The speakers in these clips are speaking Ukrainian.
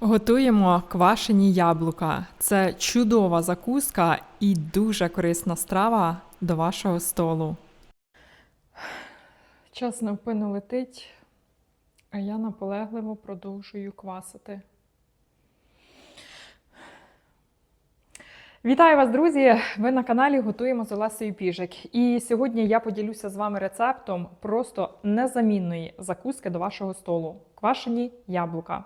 Готуємо квашені яблука. Це чудова закуска і дуже корисна страва до вашого столу. Час невпинно летить, а я наполегливо продовжую квасити. Вітаю вас, друзі! Ви на каналі Готуємо з Олесею Піжик. І сьогодні я поділюся з вами рецептом просто незамінної закуски до вашого столу квашені яблука.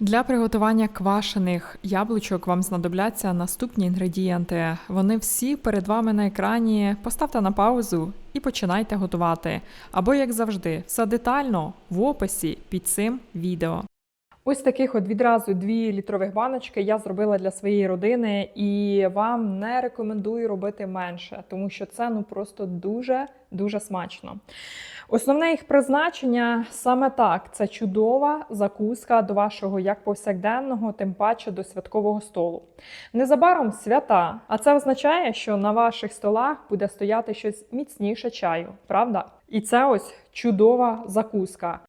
Для приготування квашених яблучок вам знадобляться наступні інгредієнти. Вони всі перед вами на екрані. Поставте на паузу і починайте готувати. Або, як завжди, все детально в описі під цим відео. Ось таких от відразу дві літрових баночки я зробила для своєї родини і вам не рекомендую робити менше, тому що це ну просто дуже дуже смачно. Основне їх призначення саме так: це чудова закуска до вашого як повсякденного, тим паче до святкового столу. Незабаром свята, а це означає, що на ваших столах буде стояти щось міцніше чаю, правда? І це ось чудова закуска.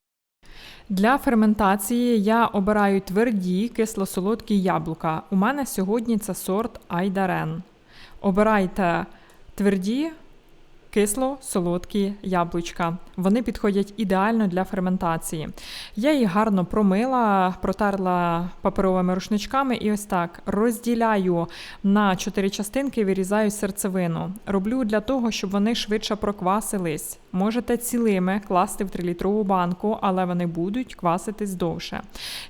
Для ферментації я обираю тверді кисло-солодкі яблука. У мене сьогодні це сорт Айдарен. Обирайте тверді кисло-солодкі яблучка. Вони підходять ідеально для ферментації. Я їх гарно промила, протерла паперовими рушничками і ось так розділяю на чотири частинки, вирізаю серцевину. Роблю для того, щоб вони швидше проквасились. Можете цілими класти в 3-літрову банку, але вони будуть кваситись довше.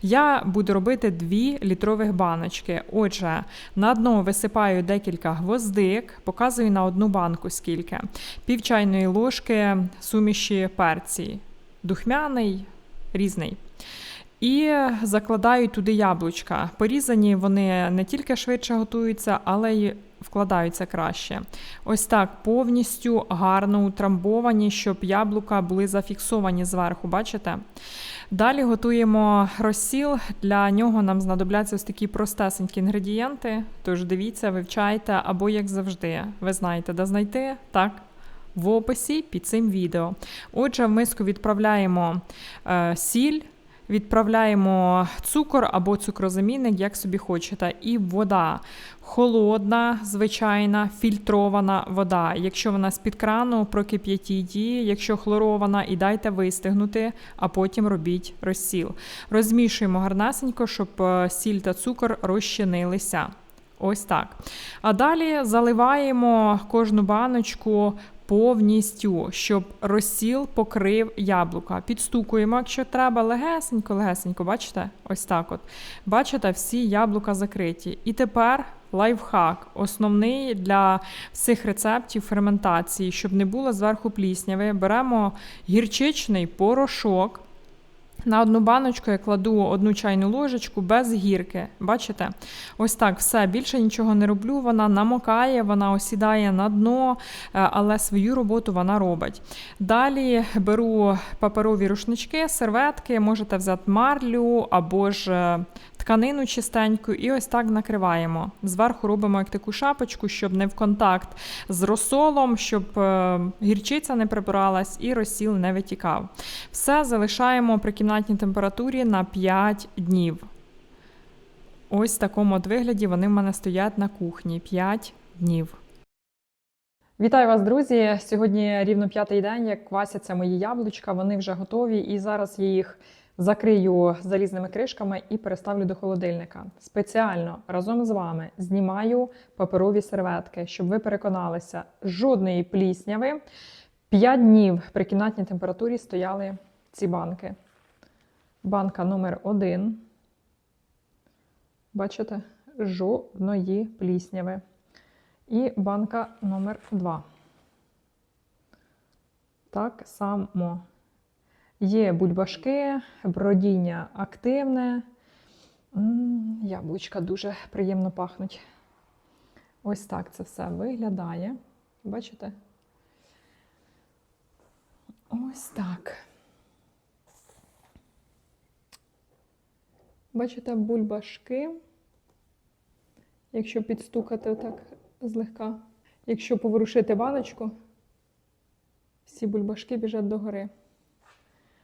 Я буду робити 2 літрових баночки. Отже, на дно висипаю декілька гвоздик, показую на одну банку скільки. Пів чайної ложки суміші перці, духмяний, різний. І закладаю туди яблучка. Порізані вони не тільки швидше готуються, але й вкладаються краще. Ось так повністю гарно утрамбовані, щоб яблука були зафіксовані зверху. Бачите? Далі готуємо розсіл. Для нього нам знадобляться ось такі простесенькі інгредієнти. Тож дивіться, вивчайте, або, як завжди, ви знаєте, де знайти, так? В описі під цим відео. Отже, в миску відправляємо е, сіль, відправляємо цукор або цукрозамінник, як собі хочете, і вода. Холодна, звичайна, фільтрована вода. Якщо вона з-під крану, прокип'ятіть її, якщо хлорована, і дайте вистигнути, а потім робіть розсіл. Розмішуємо гарнесенько, щоб е, сіль та цукор розчинилися. Ось так. А далі заливаємо кожну баночку повністю, щоб розсіл покрив яблука. Підстукуємо, якщо треба, легесенько, легесенько, бачите? Ось так от. Бачите, всі яблука закриті. І тепер лайфхак, основний для всіх рецептів ферментації, щоб не було зверху плісняви. Беремо гірчичний порошок. На одну баночку я кладу одну чайну ложечку без гірки. Бачите? Ось так все. Більше нічого не роблю. Вона намокає, вона осідає на дно, е, але свою роботу вона робить. Далі беру паперові рушнички, серветки, можете взяти марлю або ж е, тканину чистеньку, і ось так накриваємо. Зверху робимо як таку шапочку, щоб не в контакт з розсолом, щоб е, гірчиця не прибиралась і розсіл не витікав. Все залишаємо при кімнатній температурі на 5 днів. Ось в такому от вигляді вони в мене стоять на кухні 5 днів. Вітаю вас, друзі! Сьогодні рівно п'ятий день, як квасяться мої яблучка. Вони вже готові, і зараз я їх закрию залізними кришками і переставлю до холодильника. Спеціально разом з вами знімаю паперові серветки, щоб ви переконалися, жодної плісняви. 5 днів при кімнатній температурі стояли ці банки. Банка номер 1 Бачите, жодної плісняви. І банка номер 2 Так само. Є бульбашки, бродіння активне. М, Яблучка дуже приємно пахнуть. Ось так це все виглядає. Бачите? Ось так. Бачите, бульбашки. Якщо підстукати отак злегка, якщо поворушити баночку, всі бульбашки біжать догори.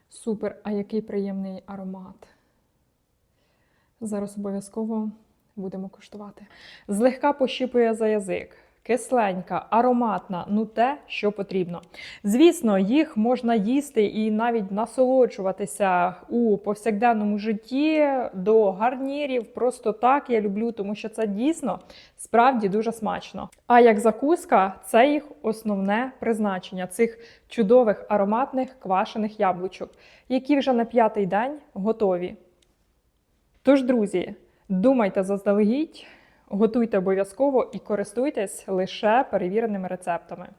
Супер, а який приємний аромат. Зараз обов'язково будемо куштувати. Злегка пощіпує за язик. Кисленька, ароматна, ну те, що потрібно. Звісно, їх можна їсти і навіть насолоджуватися у повсякденному житті до гарнірів. Просто так я люблю, тому що це дійсно справді дуже смачно. А як закуска, це їх основне призначення цих чудових ароматних квашених яблучок, які вже на п'ятий день готові. Тож, друзі, думайте заздалегідь, готуйте обов'язково і користуйтесь лише перевіреними рецептами.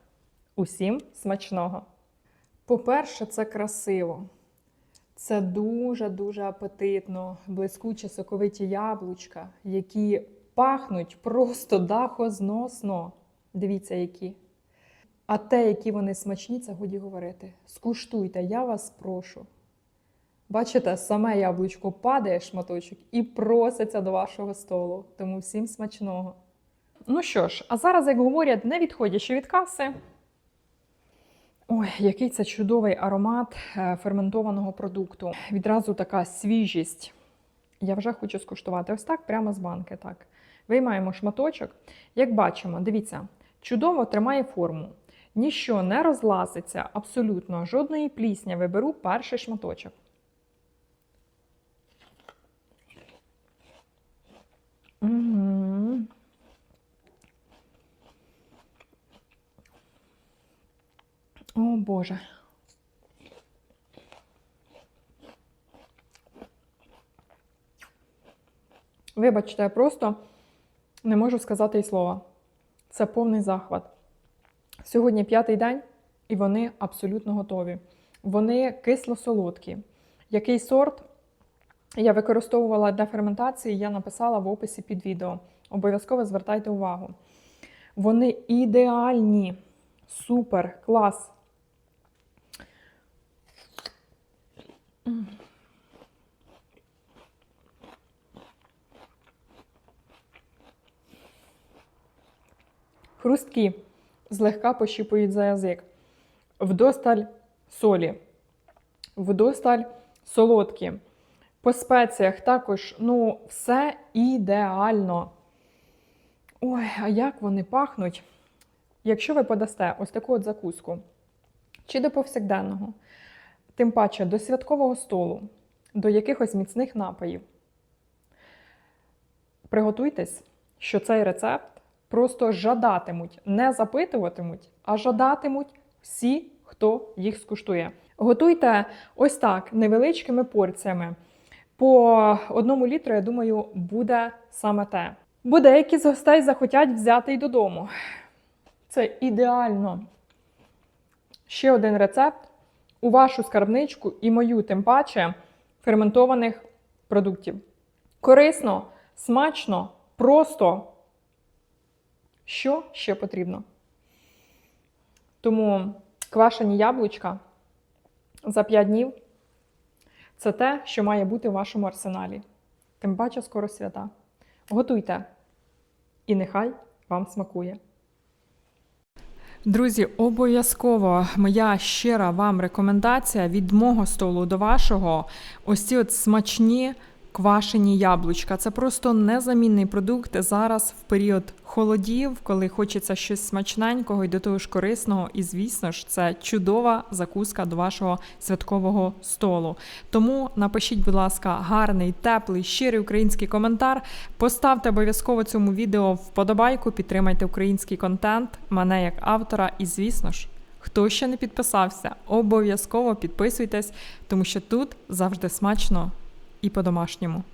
Усім смачного! По-перше, це красиво. Це дуже-дуже апетитно, блискучі соковиті яблучка, які пахнуть просто дахозносно. Дивіться, які. А те, які вони смачні, це годі говорити. Скуштуйте, я вас прошу. Бачите, саме яблучко падає шматочок і проситься до вашого столу. Тому всім смачного. Ну що ж, а зараз, як говорять, не відходячи від каси. Ой, який це чудовий аромат е, ферментованого продукту. Відразу така свіжість. Я вже хочу скуштувати. Ось так, прямо з банки. Так. Виймаємо шматочок. Як бачимо, дивіться, чудово тримає форму. Ніщо не розлазиться, абсолютно жодної плісняви. Беру перший шматочок. О Боже. Вибачте, я просто не можу сказати і слова. Це повний захват. Сьогодні п'ятий день, і вони абсолютно готові. Вони кисло-солодкі. Який сорт я використовувала для ферментації, я написала в описі під відео. Обов'язково звертайте увагу. Вони ідеальні, супер, клас. Хрусткі злегка пощіпують за язик. Вдосталь солі, вдосталь солодкі. По спеціях також, ну, все ідеально. Ой, а як вони пахнуть? Якщо ви подасте ось таку от закуску, чи до повсякденного, тим паче до святкового столу, до якихось міцних напоїв, приготуйтесь, що цей рецепт просто жадатимуть, не запитуватимуть, а жадатимуть всі, хто їх скуштує. Готуйте ось так невеличкими порціями. По одному літру, я думаю, буде саме те. Бо деякі з гостей захотять взяти й додому. Це ідеально. Ще один рецепт у вашу скарбничку і мою, тим паче, ферментованих продуктів. Корисно, смачно, просто. Що ще потрібно? Тому квашені яблучка за 5 днів це те, що має бути в вашому арсеналі. Тим паче скоро свята. Готуйте. І нехай вам смакує. Друзі, обов'язково моя щира вам рекомендація від мого столу до вашого. Ось ці от смачні квашені яблучка. Це просто незамінний продукт зараз в період холодів, коли хочеться щось смачненького і до того ж корисного. І, звісно ж, це чудова закуска до вашого святкового столу. Тому напишіть, будь ласка, гарний, теплий, щирий український коментар. Поставте обов'язково цьому відео вподобайку, підтримайте український контент, мене як автора, і, звісно ж. Хто ще не підписався, обов'язково підписуйтесь, тому що тут завжди смачно і по-домашньому.